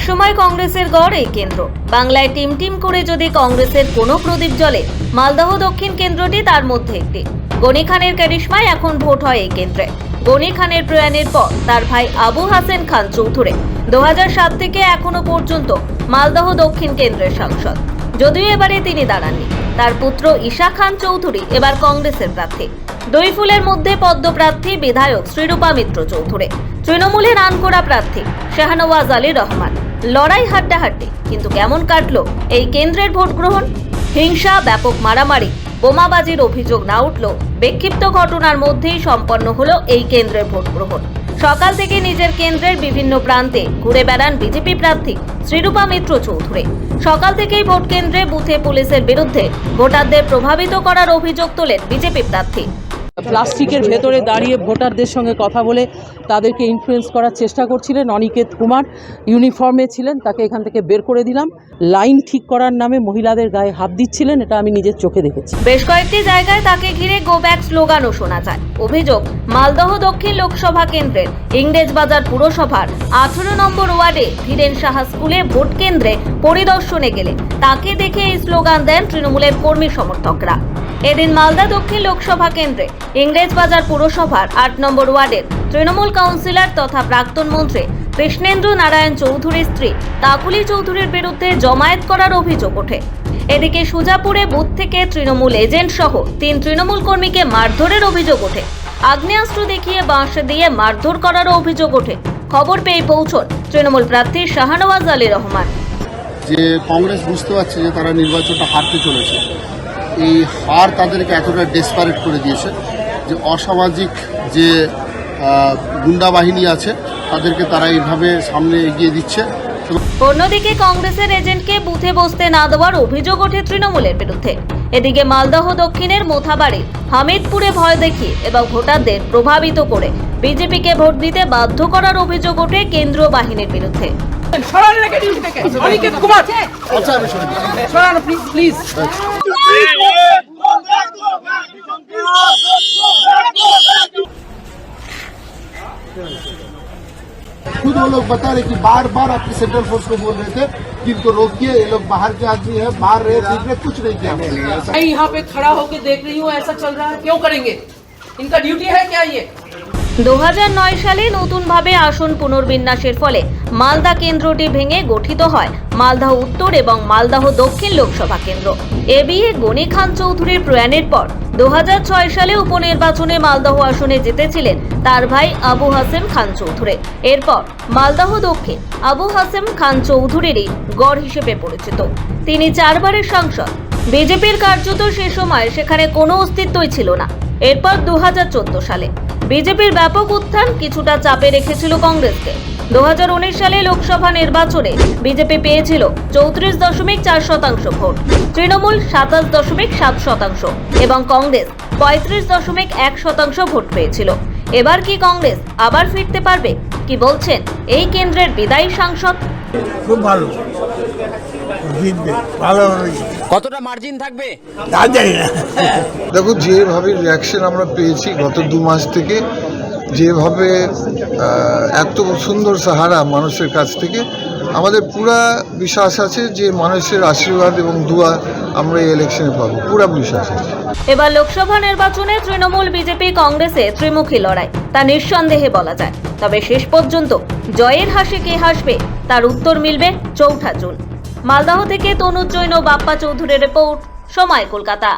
একসময় কংগ্রেসের গড় এই কেন্দ্র। বাংলায় টিম টিম করে যদি কংগ্রেসের কোনো প্রদীপ জ্বলে, মালদহ দক্ষিণ কেন্দ্রটি তার মধ্যে একটি। গনি খানের ক্যারিশমায় এখন ভোট হয় এই কেন্দ্রে। গনি খানের প্রয়াণের পর তার ভাই আবু হাসেন খান চৌধুরী। দু থেকে এখনও পর্যন্ত মালদহ দক্ষিণ কেন্দ্রের সাংসদ। যদিও এবারে তিনি দাঁড়াননি। তার পুত্র ঈশা খান চৌধুরী এবার কংগ্রেসের প্রার্থী। দুই ফুলের মধ্যে পদ্মপ্রার্থী বিধায়ক শ্রীরূপা মিত্র চৌধুরী। তৃণমূলের আনকোড়া প্রার্থী শাহনওয়াজ আলী রহমান। লড়াই হাড্ডাহাড্ডি, কিন্তু কেমন কাটলো এই কেন্দ্রের ভোট গ্রহণ হিংসা, ব্যাপক মারামারি, বোমাবাজির অভিযোগ না উঠল, বিক্ষিপ্ত ঘটনার মধ্যেই সম্পন্ন হলো এই কেন্দ্রের ভোট গ্রহণ সকাল থেকে নিজের কেন্দ্রের বিভিন্ন প্রান্তে ঘুরে বেড়ান বিজেপি প্রার্থী শ্রীরূপা মিত্র চৌধুরী। সকাল থেকেই ভোট কেন্দ্রে বুথে পুলিশের বিরুদ্ধে ভোটারদের প্রভাবিত করার অভিযোগ তোলেন বিজেপি প্রার্থী। প্লাস্টিকের ভেতরে দাঁড়িয়ে ভোটারদের সঙ্গে কথা বলে তাদেরকে ইনফ্লুয়েন্স করার চেষ্টা করছিলেন অনিকেত কুমার। ইউনিফর্মে ছিলেন, তাকে এখান থেকে বের করে দিলাম। লাইন ঠিক করার নামে মহিলাদের গায়ে হাত দিচ্ছিলেন, এটা আমি নিজের চোখে দেখেছি। বেশ কয়েকটি জায়গায় তাকে ঘিরে গো ব্যাক স্লোগানও শোনা যায়। অভিযোগ, মালদহ দক্ষিণ লোকসভা কেন্দ্রের ইংরেজবাজার পুরসভার আঠেরো নম্বর ওয়ার্ডে ধীরেন সাহা স্কুলে ভোট কেন্দ্রে পরিদর্শনে গেলে। তাকে দেখে এই স্লোগান দেন তৃণমূলের কর্মী সমর্থকরা। এদিন মালদা দক্ষিণ লোকসভা কেন্দ্রে ইংরেজবাজার পুরসভার আট নম্বর ওয়ার্ডের তৃণমূল কাউন্সিলর তথা প্রাক্তন মন্ত্রী কৃষ্ণেন্দ্র নারায়ণ চৌধুরীর স্ত্রী কাকুলি চৌধুরীর বিরুদ্ধে জমায়েত করার অভিযোগ ওঠে। এদিকে সুজাপুরে বুথ থেকে তৃণমূল এজেন্ট সহ তিন তৃণমূল কর্মীকে মারধরের অভিযোগ ওঠে। আগ্নেয়াস্ত্র দেখিয়ে বাঁশ দিয়ে মারধর করারও অভিযোগ ওঠে। খবর পেয়ে পৌঁছন তৃণমূল প্রার্থী শাহনওয়াজ আলী রহমান। যে কংগ্রেস বুঝতে পারছে যে তারা নির্বাচনটা হারতে চলেছে এই হার তাদেরকে এতটা ডেসপারেট করে দিয়েছে যে অসামাজিক যে আহ, গুন্ডা বাহিনী আছে তাদেরকে তারা এইভাবে সামনে এগিয়ে দিচ্ছে। অন্যদিকে কংগ্রেসের এজেন্টকে বুথে বসতে না দেওয়ার অভিযোগ ওঠে তৃণমূলের বিরুদ্ধে। এদিকে মালদহ দক্ষিণের মোথাবাড়ি হামিদপুরে ভয় দেখিয়ে এবং ভোটারদের প্রভাবিত করে বিজেপিকে ভোট দিতে বাধ্য করার অভিযোগ ওঠে কেন্দ্রীয় বাহিনীর বিরুদ্ধে। সরান রেখে ডিউটি থেকে অনিকেত কুমার। আচ্ছা আমি সরান প্লিজ প্লিজ खुद वो लोग बता रहे कि बार बार आपके सेंट्रल फोर्स को बोल रहे थे कि इनको रोकिए, ये लोग बाहर के आदमी है बाहर रहे देख रहे कुछ नहीं किया। मैं यहाँ पे खड़ा होकर देख रही हूँ, ऐसा चल रहा है, क्यों करेंगे इनका ड्यूटी है क्या ये দু হাজার নয় সালে নতুনভাবে আসন পুনর্বিন্যাসের ফলে মালদা কেন্দ্রটি ভেঙে গঠিত হয়। মালদাহ উত্তর এবং মালদাহ দক্ষিণ লোকসভা কেন্দ্র। এ বিয়ে গনি খান চৌধুরীর প্রয়াণের পর দুহাজার ছয় সালে উপনির্বাচনে মালদহ আসনে জিতেছিলেন তার ভাই আবু হাসেম খান চৌধুরী। এরপর মালদাহ দক্ষিণ আবু হাসেম খান চৌধুরীরই গড় হিসেবে পরিচিত। তিনি চারবারের সাংসদ। বিজেপির কার্যত সে সময় সেখানে কোনো অস্তিত্বই ছিল না। এরপর দু হাজার চোদ্দ সালে বিজেপির ব্যাপক উত্থান কিছুটা চাপে রেখেছিল কংগ্রেসকে। দু হাজার উনিশ সালে লোকসভা নির্বাচনে বিজেপি পেয়েছিল চৌত্রিশ দশমিক চার শতাংশ ভোট, তৃণমূল সাতাশ দশমিক সাত শতাংশ এবং কংগ্রেস পঁয়ত্রিশ দশমিক এক শতাংশ ভোট পেয়েছিল। এবার কি কংগ্রেস আবার ফিরতে পারবে? কি বলছেন? এই কেন্দ্রের বিদায়ী সাংসদ? খুব ভালো। জিতবে ভালো কতটা মার্জিন থাকবে? তা জানি না। দেখো যেভাবে রিয়াকশন আমরা পেয়েছি গত দু মাস থেকে যেভাবে এত সুন্দর সাহারা মানুষের কাছ থেকে আমাদের পুরা বিশ্বাস আছে যে মানুষের আশীর্বাদ এবং দোয়া আমরা এই ইলেকশনে পাবো। পুরা বিশ্বাস আছে। এবার লোকসভা নির্বাচনে তৃণমূল বিজেপি কংগ্রেসে ত্রিমুখী লড়াই, তা নিঃসন্দেহে বলা যায়। তবে শেষ পর্যন্ত জয়ের হাসি কে হাসবে, তার উত্তর মিলবে চৌঠা জুন। মালদহ থেকে তনুজ জৈন বাপ্পা চৌধুরীর রিপোর্ট, সময় কলকাতা।